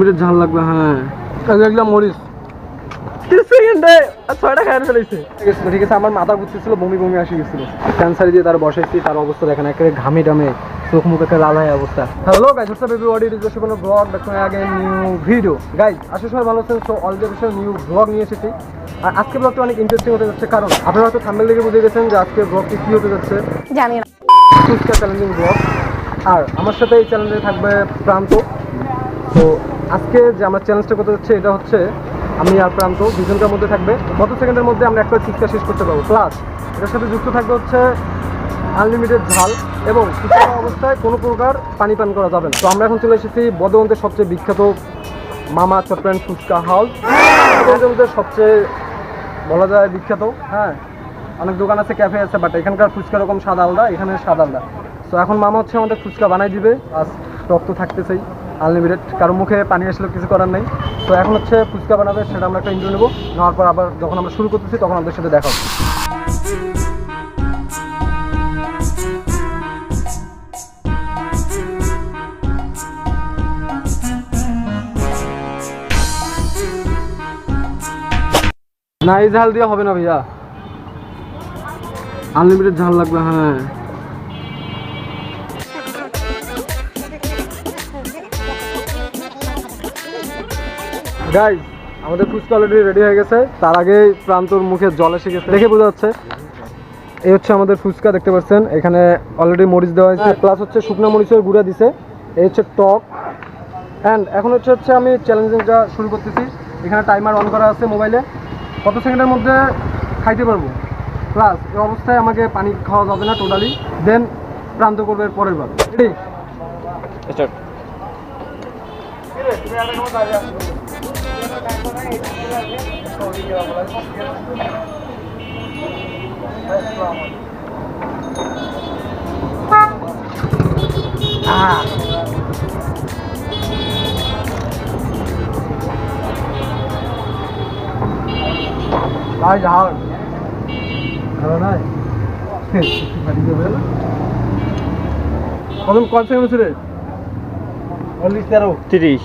Minute ঝাল লাগবে হ্যাঁ। একদম মরিচ। ছয়টা ফেলেছে ঠিক আছে ঠিক আছে আমার মাথা ঘুরতেছিল বমি বমি আসে গেছিল। ক্যান্সার দিয়ে তার বসাইছি তার অবস্থা দেখেন একেবারে ঘামে টামে চোখ মুখ একটা লাল হয়ে অবস্থা। Hello guys what's baby what it is কোনো ব্লগ ব্যাক আগে নিউ ভিডিও গাইজ আসলে সবাই ভালো আছেন সো অলরেডি অবশ্যই নিউ ব্লগ নিয়ে এসেছি। আর আজকে ব্লগটা অনেক ইন্টারেস্টিং হতে যাচ্ছে কারণ আপনারা হয়তো থাম্বেল দেখে বুঝে গেছেন যে আজকে ব্লগটি কী হতে যাচ্ছে। জানি না। চ্যালেঞ্জিং ব্লগ আর আমার সাথে এই চ্যালেঞ্জে থাকবে প্রান্ত। তো আজকে যে আমরা চ্যালেঞ্জটা করতে যাচ্ছে, এটা হচ্ছে আমি আর প্রান্ত দুজনটার মধ্যে থাকবে। কত সেকেন্ডের মধ্যে আমরা একটা ফুচকা শেষ করতে পারব। প্লাস এটার সাথে যুক্ত থাকবে হচ্ছে আনলিমিটেড ঝাল এবং ফুচকা অবস্থায় কোনো প্রকার পানি পান করা যাবে না। তো আমরা এখন চলে এসেছি বদবন্তের সবচেয়ে বিখ্যাত মামা চট্টগ্রাম ফুচকা হাউস সবচেয়ে বলা যায় বিখ্যাত হ্যাঁ অনেক দোকান আছে ক্যাফে আছে বাট এখানকার ফুচকা রকম স্বাদ আলাদা এখানে স্বাদ আলাদা। তো এখন মামা হচ্ছে আমাদের ফুচকা বানাই দিবে। আর টক তো থাকতেছেই। আনলিমিটেড কারও মুখে পানি আসলে কিছু করার নেই। তো এখন হচ্ছে ফুচকা বানাবে, সেটা আমরা একটা ইন্টারভিউ নেব। নেওয়ার পর আবার যখন আমরা শুরু করতেছি, তখন আমাদের সাথে দেখা না এই ঝাল দিয়ে হবে না ভাইয়া? আনলিমিটেড ঝাল লাগবে হ্যাঁ। গাইজ আমাদের ফুচকা অলরেডি রেডি হয়ে গেছে। তার আগে প্রান্তর মুখে জল এসে গেছে। দেখে বোঝা যাচ্ছে। এই হচ্ছে আমাদের ফুচকা দেখতে পাচ্ছেন। এখানে অলরেডি মরিচ দেওয়া হয়েছে। প্লাস হচ্ছে শুকনো মরিচের গুঁড়া দিছে। এই হচ্ছে টক। অ্যান্ড এখন হচ্ছে হচ্ছে আমি চ্যালেঞ্জিংটা শুরু করতেছি। এখানে টাইমার অন করা আছে মোবাইলে কত সেকেন্ডের মধ্যে খাইতে পারব? প্লাস এই অবস্থায় আমাকে পানি খাওয়া যাবে না টোটালি দেন প্রান্ত করবে এর পরের বার। রেডি ভাই ঝাল ভালো নাই কত কত সেকেন্ড ছিল চল্লিশ তেরো। তিরিশ।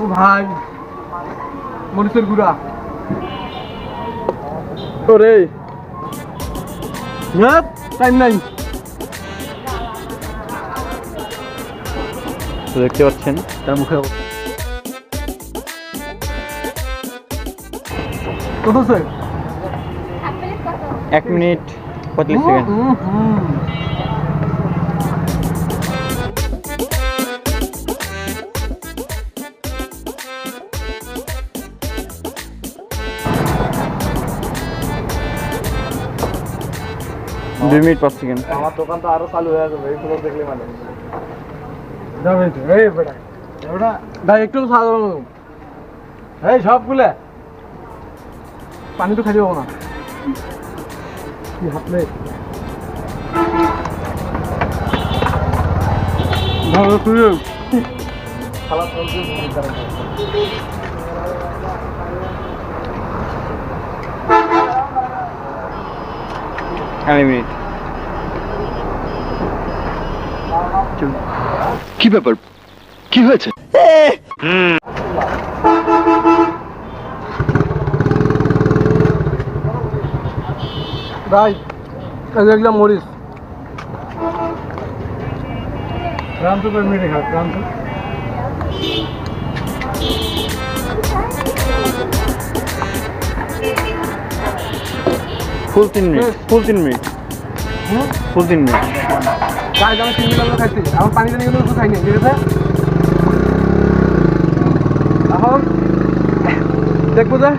ও ভাই মরিচের গুড়া। ওরে। টাইম নাই। দেখতে পাচ্ছেন তার মুখে কত স্যার এক মিনিট পঁয়তাল্লিশ সেকেন্ড। দুই মিনিট পাঁচ সেকেন্ড। আমার দোকান তো আরও চালু হয়ে যাবে এইগুলো দেখলে মানে। যাবে তো এই বেটা একটু সাধারণ এই সবগুলো। পানি তো না। কি হাতলে ভালো তুই খালা চলছে এক মিনিট কি ব্যাপার? কি হয়েছে? ভাই এই দেখলাম মরিচ। ক্রান্ত করে মেরে খা ক্রান্ত ফুল তিন মিনিট ফুল তিন মিনিট। ফুল তিন মিনিট। গাছ আমি তিন মিনিট খাইছি। এখন পানি জানি কিন্তু কিছু খাইনি ঠিক আছে? এখন দেখব যে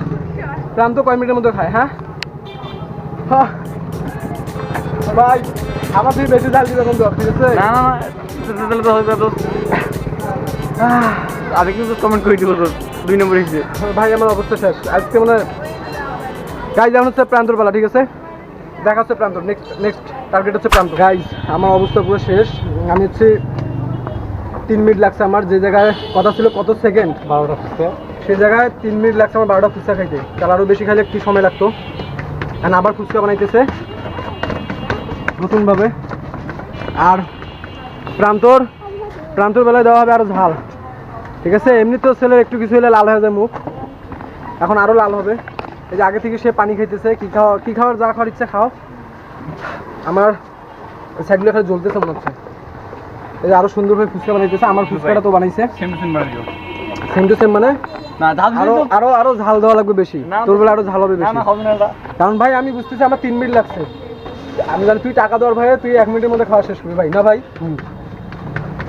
প্রান্ত কয় মিনিটের মধ্যে খায় হ্যাঁ। ভাই আমার থেকে বেশি ঝাল দিবে কিন্তু ঠিক আছে? না না তাহলে তো হবে তো আগে কিন্তু কমেন্ট করে দিব তো। দুই নম্বর হিসেবে। ভাই আমার অবস্থা শেষ। আজকে মানে গাইজ যেমন হচ্ছে প্রান্তর বেলা ঠিক আছে? দেখা হচ্ছে প্রান্তর। নেক্সট নেক্সট টার্গেট হচ্ছে প্রান্ত গাইজ আমার অবস্থা পুরো শেষ। আমি হচ্ছে তিন মিনিট লাগছে আমার। যে জায়গায় কথা ছিল কত সেকেন্ড বারোটা ফুচকা সেই জায়গায় তিন মিনিট লাগছে আমার বারোটা ফুচকা খাইতে। তাহলে আরও বেশি খাইলে কি সময় লাগতো। আর আবার ফুচকা বানাইতেছে। নতুনভাবে। আর প্রান্তর প্রান্তর বেলায় দেওয়া হবে আরও ঝাল। ঠিক আছে? এমনিতেও ছেলের একটু কিছু হলে লাল হয়ে যায় মুখ। এখন আরও লাল হবে। এই যে আগে থেকে সে পানি খাইতেছে কি খাওয়া কি খাওয়ার যা খাওয়ার ইচ্ছা খাও। আমার সাইডগুলো খালি জ্বলতেছে মনে হচ্ছে। এই যে আরও সুন্দরভাবে ফুচকা বানাইতেছে আমার ফুচকাটা তো বানাইছে। সেম টু সেম বানাই সেম টু সেম মানে? ঝাল আরও আরও ঝাল দেওয়া লাগবে বেশি। তোর বেলা আরও ঝাল হবে বেশি। কারণ ভাই আমি বুঝতেছি আমার তিন মিনিট লাগছে। আমি জানি তুই টাকা দেওয়ার ভাই তুই এক মিনিটের মধ্যে খাওয়া শেষ করবি ভাই। না ভাই?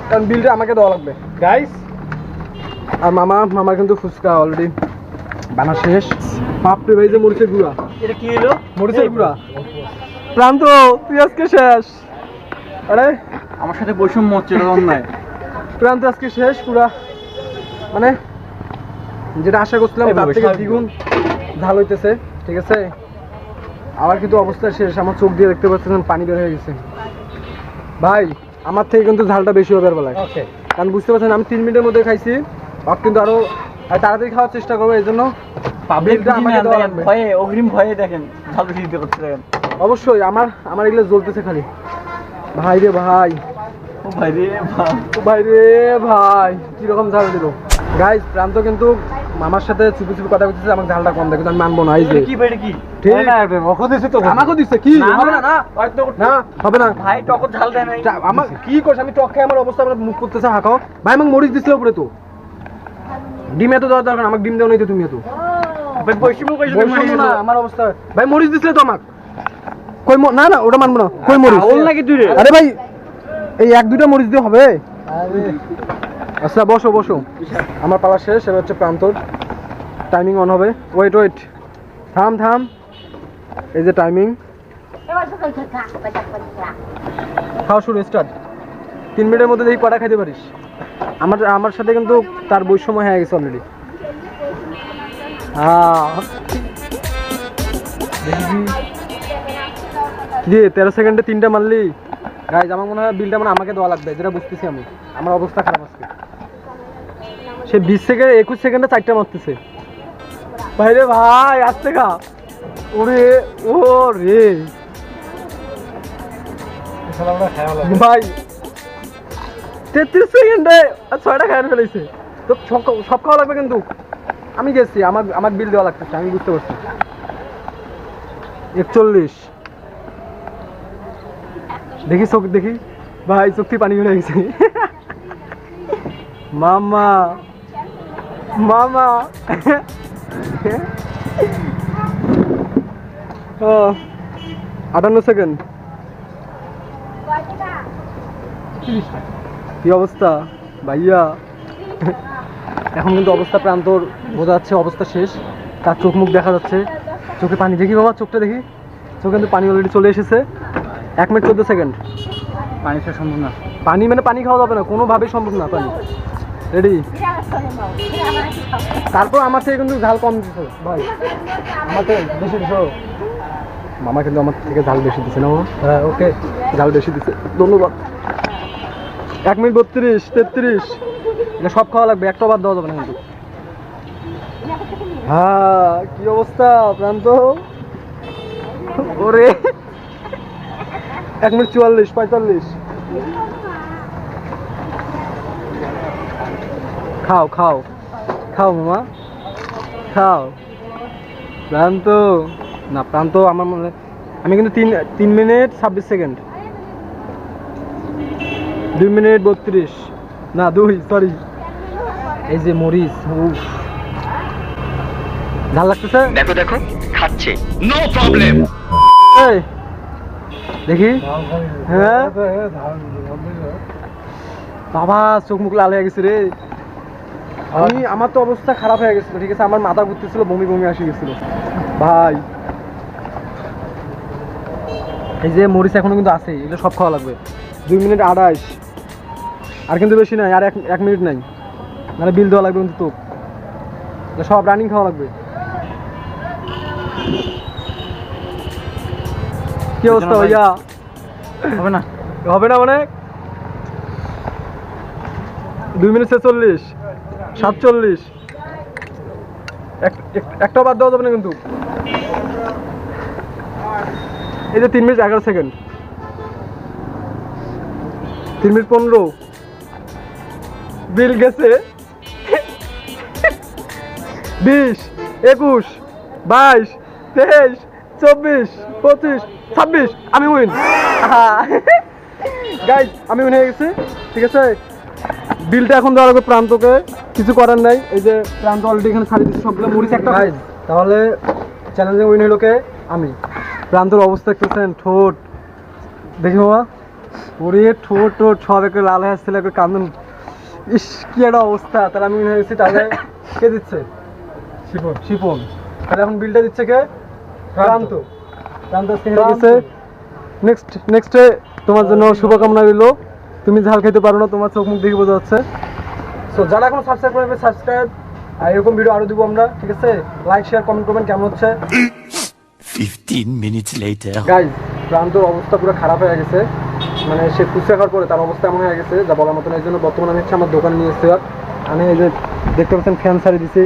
কারণ বিলটা আমাকে দেওয়া লাগবে। গাইস আর মামা মামা কিন্তু ফুচকা অলরেডি বানা শেষ বাপরে ভাই যে মরিচের গুঁড়া। এটা কি হলো? মরিচের গুঁড়া। প্রান্ত তুই আজকে শেষ। আরে। আমার সাথে বৈষম্য হচ্ছে এটা অন্যায়। প্রান্ত আজকে শেষ পুরা। মানে যেটা আশা করছিলাম তার থেকে দ্বিগুণ ঝাল হইতেছে ঠিক আছে? আমার কিন্তু অবস্থা শেষ। আমার চোখ দিয়ে দেখতে পাচ্ছেন পানি বের হয়ে গেছে। ভাই আমার থেকে কিন্তু ঝালটা বেশি হবে আর বেলায়। কারণ বুঝতে পারছেন আমি তিন মিনিটের মধ্যে খাইছি। আর কিন্তু আরও আর তাড়াতাড়ি খাওয়ার চেষ্টা করব এই জন্য পাবলিক আমাকে ভয়ে অগ্রিম ভয়ে দেখেন ঝাল বেশি দিতে করতে দেখেন। অবশ্যই আমার আমার এগুলো জ্বলতেছে খালি। ভাই রে ভাই। ও ভাই রে ভাই। ও ভাই রে ভাই কীরকম ঝাল দিল। গাইজ প্রান্ত কিন্তু মামার সাথে চুপি চুপি কথা বলতেছে আমাকে ঝালটা কম কিন্তু আমি মানবো না এই যে। কি ভাই কি? ঠিক। না, না, ওকে দিছে তো। আমাকেও দিচ্ছে কি? হবে না, না? না হবে না। ভাই টকর ঝাল দেয় যা, আমার কি করছে? আমি টক খাই আমার অবস্থা আমার মুখ করতেছে হাঁকাও। ভাই আমাকে মরিচ দিছিল উপরে তো। ডিম এত দেওয়ার দরকার আমাকে ডিম দেওয়া নেই তো তুমি এত। ভাই বৈষম্য কইছো বৈষম্য না আমার অবস্থা। ভাই মরিচ দিছিলে তো আমাকে। কই না না ওটা মানবো না। কই মরিচ পাগল নাকি তুই আরে ভাই এই এক দুইটা মরিচ দিয়ে হবে। আচ্ছা বসো বসো। আমার পালা শেষ এবার হচ্ছে প্রান্তর। টাইমিং অন হবে। ওয়েট ওয়েট থাম থাম। এই যে টাইমিং খাওয়া শুরু স্টার্ট তিন মিনিটের মধ্যে দেখি কটা খাইতে পারিস? আমার আমার সাথে কিন্তু তার বৈষম্য হয়ে গেছে অলরেডি জি তেরো সেকেন্ডে তিনটা মারলি? গাইজ আমার মনে হয় বিলটা মানে আমাকে দেওয়া লাগবে, যেটা বুঝতেছি আমি। আমার অবস্থা খারাপ আজকে। সে বিশ সেকেন্ড, একুশ সেকেন্ডে চারটা মারতেছে। ভাই রে ভাই আসতে খা ওরে ও রে ভাই তেত্রিশ সেকেন্ডে ছয়টা খাই ফেলেছে। তো সব সব খাওয়া লাগবে কিন্তু। আমি গেছি, আমার আমার বিল দেওয়া লাগতেছে, আমি বুঝতে পারছি। একচল্লিশ। দেখি চোখ, দেখি। ভাই চোখ পানি বেড়ে গেছে। মামা মামা। আটান্ন সেকেন্ড। কি অবস্থা? ভাইয়া। এখন কিন্তু অবস্থা প্রান্তর বোঝা যাচ্ছে অবস্থা শেষ। তার চোখ মুখ দেখা যাচ্ছে। চোখে পানি দেখি বাবা চোখটা দেখি। চোখে কিন্তু পানি অলরেডি চলে এসেছে। এক মিনিট চোদ্দ সেকেন্ড। পানি খাওয়া সম্ভব না। পানি মানে পানি খাওয়া যাবে না কোনোভাবেই সম্ভব না পানি। রেডি তারপর আমার থেকে কিন্তু ঝাল কম দিচ্ছে ভাই। আমার থেকে বেশি দিছো মামা কিন্তু আমার থেকে ঝাল বেশি দিছে না? হ্যাঁ ওকে। ঝাল বেশি দিছে। ধন্যবাদ। এক মিনিট বত্রিশ, তেত্রিশ। এটা সব খাওয়া লাগবে, একটা বাদ দেওয়া যাবে না কিন্তু। হ্যাঁ কি অবস্থা, প্রান্ত? ওরে। এক মিনিট চুয়াল্লিশ, পঁয়তাল্লিশ। খাও খাও। খাও, মামা। খাও। প্রান্ত। না, প্রান্ত আমার মনে আমি কিন্তু তিন তিন মিনিট ছাব্বিশ সেকেন্ড। দুই মিনিট বত্রিশ। না দুই সরি এই যে মরিচ ভালো লাগতেছে? দেখো দেখো খাচ্ছে। নো প্রবলেম দেখি। হ্যাঁ? বাবা চোখ মুখ লাল হয়ে গেছে রে। আমি আমার তো অবস্থা খারাপ হয়ে গেছিল ঠিক আছে? আমার মাথা ঘুরতেছিল বমি বমি আসে গেছিল। ভাই। এই যে মরিচ এখনও কিন্তু আছে এগুলো সব খাওয়া লাগবে। দুই মিনিট আড়াইশ। আর কিন্তু বেশি নাই আর এক এক মিনিট নাই। মানে বিল দেওয়া লাগবে কিন্তু তো সব রানিং খাওয়া লাগবে। কি অবস্থা ভাইয়া? হবে না। হবে না মানে? দুই মিনিট ছেচল্লিশ সাতচল্লিশ। এক- এক- একটাও বাদ দেওয়া যাবে না কিন্তু। এই যে তিন মিনিট এগারো সেকেন্ড তিন মিনিট পনেরো। বিল গেছে। বিশ একুশ বাইশ তেইশ চব্বিশ পঁচিশ ছাব্বিশ আমি উইন গাইজ আমি উইন হয়ে গেছি ঠিক আছে? বিলটা এখন দেওয়া লাগবে প্রান্তকে কিছু করার নাই। এই যে প্রান্ত অলরেডি এখানে ছাড়িয়ে দিচ্ছে সবগুলো মরিচ একটা গাইজ তাহলে চ্যালেঞ্জে উইন হলো কে? আমি। প্রান্তর অবস্থা দেখতেছেন ঠোঁট। দেখি বাবা। ওরে ঠোঁট ঠোঁট সব একটা লাল হয়ে আসছিল একটা কান্দন। ইস কি একটা অবস্থা। তাহলে আমি হয়ে গেছি তাহলে কে দিচ্ছে? শিপন। শিপন। তাহলে এখন বিলটা দিচ্ছে কে? প্রান্ত প্রান্ত আজকে নেক্সট নেক্সটে তোমার জন্য শুভকামনা রইল। তুমি ঝাল খেতে পারো না তোমার চোখ মুখ দেখে বোঝা যাচ্ছে। সো যারা এখন সাবস্ক্রাইব করবে সাবস্ক্রাইব আর এরকম ভিডিও আরও দিব আমরা ঠিক আছে? লাইক শেয়ার কমেন্ট করবেন কেমন হচ্ছে? 15 minutes later. গাইজ প্রান্তর অবস্থা পুরো খারাপ হয়ে গেছে। মানে সে ফুচকা খাওয়ার পরে তার অবস্থা এমন হয়ে গেছে যা বলার মতন এই জন্য বর্তমানে আমি হচ্ছে আমার দোকানে নিয়ে এসেছি। আমি এই যে দেখতে পাচ্ছেন ফ্যান সারি দিছি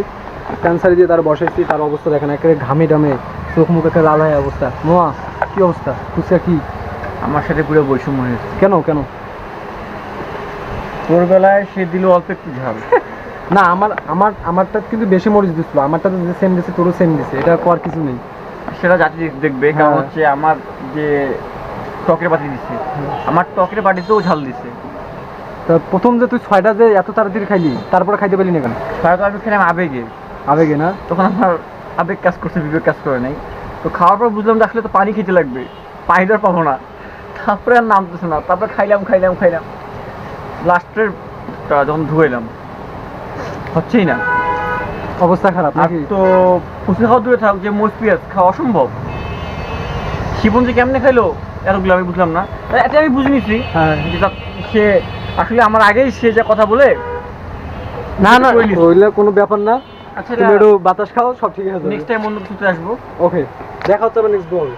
ফ্যান সারি দিয়ে তার বসাইছি তার অবস্থা দেখেন একেবারে ঘামে ডামে চোখ মুখ একটা লাল হয়ে অবস্থা। মোয়া কি অবস্থা? ফুচকা কি? আমার সাথে পুরো বৈষম্য হয়েছে কেন কেন? তোর বেলায় সে দিল অল্প একটু ঝাল। না আমার আমার আমারটা কিন্তু বেশি মরিচ দিচ্ছিল আমারটা তো যে সেম দিছে তোরও সেম দিছে এটা কর কিছু নেই। সেটা জাতি দেখবে কারণ হ্যাঁ। হচ্ছে আমার যে টকের বাটি দিচ্ছে আমার টকের বাটিতেও ঝাল দিছে। তো প্রথম যে তুই ছয়টা যে এত তাড়াতাড়ি খাইলি তারপরে খাইতে পারলি না কেন? হয়তো আমি খেলাম আবেগে। আবেগে না? তখন আমার আবেগ কাজ করছে বিবেক কাজ করে নাই। তো খাওয়ার পর বুঝলাম যে আসলে তো পানি খেতে লাগবে। পানি তো পাবো না। তারপরে আর নামতেছে না। তারপরে খাইলাম খাইলাম খাইলাম। লাস্টের যখন ধুয়েলাম হচ্ছেই না। অবস্থা খারাপ আর নাকি? তো ফুচকা খাওয়া দূরে থাক যে মোস্ট পিঁয়াজ খাওয়া অসম্ভব। শিবন যে কেমনে খাইলো? এতগুলো আমি বুঝলাম না। এটা আমি বুঝে নিছি হ্যাঁ। সে আসলে আমার আগেই সে যে কথা বলে না না ওইলে কোনো ব্যাপার না। আচ্ছা তুমি একটু বাতাস খাও সব ঠিক আছে নেক্সট টাইম অন্য কিছুতে আসব। ওকে দেখা হচ্ছে নেক্সট ব্লগে